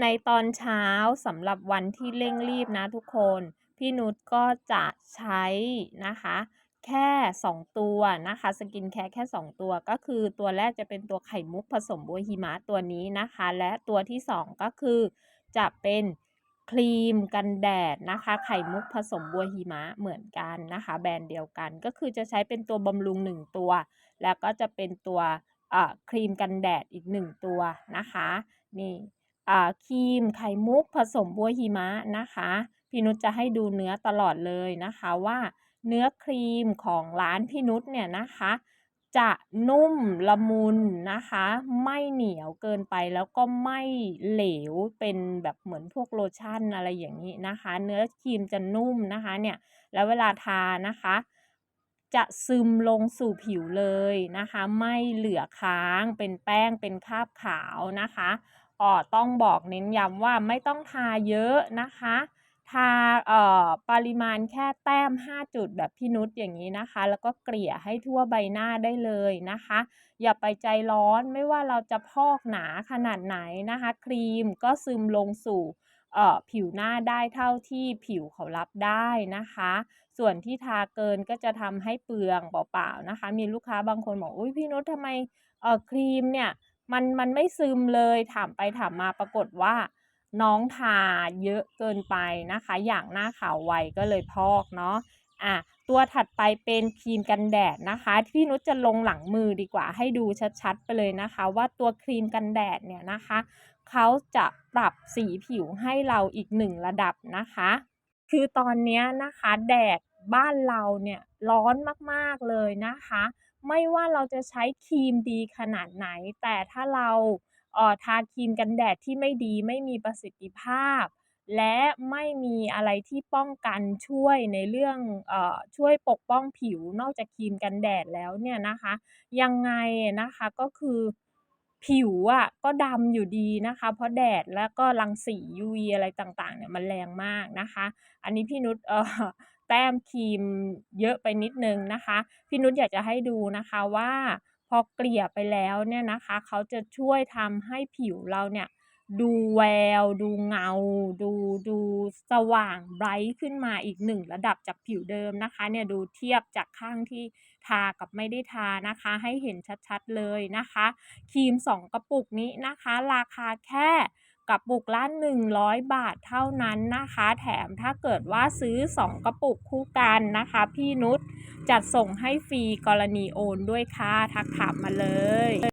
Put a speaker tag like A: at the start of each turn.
A: ในตอนเช้าสำหรับวันที่เร่งรีบนะทุกคน พี่นุชก็จะใช้นะคะ แค่ 2 ตัวนะคะสกินแคร์แค่ 2 ตัวก็คือตัวแรกจะเป็นตัวไข่มุกผสมบัวหิมะตัวนี้นะคะ และตัวที่ 2 ก็คือจะเป็นครีมกันแดดนะคะ ไข่มุกผสมบัวหิมะเหมือนกันนะคะ แบรนด์เดียวกันก็คือจะใช้เป็นตัวบำรุง 1 ตัว แล้วก็จะเป็นตัวครีมกันแดดอีก 1 ตัวนะคะ นี่ ครีมไข่มุกผสมบัวหิมะนะคะ พี่นุชจะให้ดูเนื้อตลอดเลยนะคะว่าเนื้อครีมของร้านพี่นุชเนี่ยนะคะ จะนุ่มละมุนนะคะ ไม่เหนียวเกินไปแล้วก็ไม่เหลวเป็นแบบเหมือนพวกโลชั่นอะไรอย่างนี้นะคะ เนื้อครีมจะนุ่มนะคะเนี่ยแล้วเวลาทานะคะ จะซึมลงสู่ผิวเลยนะคะ ไม่เหลือค้างเป็นแป้งเป็นคราบขาวนะคะ อ๋อต้องบอกเน้นย้ำว่าไม่ต้องทาเยอะนะคะ ทาเอ่อปริมาณแค่แต้ม 5 จุดแบบพี่นุชอย่างนี้นะคะ แล้วก็เกลี่ยให้ทั่วใบหน้าได้เลยนะคะ อย่าไปใจร้อนไม่ว่าเราจะพอกหนาขนาดไหนนะคะ ครีมก็ซึมลงสู่เอ่อผิวหน้าได้เท่าที่ผิวเขารับได้นะคะ ส่วนที่ทาเกินก็จะทำให้เปลืองเปล่าๆนะคะ มีลูกค้าบางคนบอกอุ้ยพี่นุชทำไมเอ่อครีมเนี่ย มันมันไม่ซึมเลยถามไปถามมาปรากฏว่า น้องทาเยอะเกินไปนะคะ อย่างหน้าขาวไวก็เลยพอกเนาะอะตัวถัดไปเป็นครีมกันแดดนะคะพี่นุชจะลงหลังมือดีกว่า ให้ดูชัดๆไปเลยนะคะ ว่าตัวครีมกันแดดเนี่ยนะคะเขาจะปรับสีผิวให้เราอีกหนึ่งระดับนะคะ คือตอนนี้นะคะแดดบ้านเราเนี่ยร้อนมากๆเลยนะคะไม่ว่าเราจะใช้ครีมดีขนาดไหน แต่ถ้าเราเออทาครีมกันแดดที่ไม่ดีไม่มีประสิทธิภาพ และไม่มีอะไรที่ป้องกันช่วยในเรื่องเออช่วยปกป้องผิวนอกจากครีมกันแดดแล้วเนี่ยนะคะ ยังไงนะคะก็คือผิวอะก็ดำอยู่ดีนะคะ เพราะแดดแล้วก็รังสี UV อะไรต่างๆเนี่ยมันแรงมากนะคะ อันนี้พี่นุชเอ่อ แต้มครีมเยอะไปนิดนึงนะคะ พี่นุชอยากจะให้ดูนะคะว่าพอเกลี่ยไปแล้วเนี่ยนะคะ เขาจะช่วยทำให้ผิวเราเนี่ยดูแวว ดูเงา ดูดูสว่างไบรท์ขึ้นมาอีกหนึ่งระดับจากผิวเดิมนะคะ เนี่ยดูเทียบจากข้างที่ทากับไม่ได้ทานะคะ ให้เห็นชัดๆเลยนะคะ ครีม 2 กระปุกนี้นะคะ ราคาแค่ กระปุกละ 100 บาทเท่านั้นนะคะ แถมถ้าเกิดว่าซื้อ 2 กระปุกคู่กันนะคะ พี่นุชจัดส่งให้ฟรีกรณีโอนด้วยค่ะ ทักถามมาเลย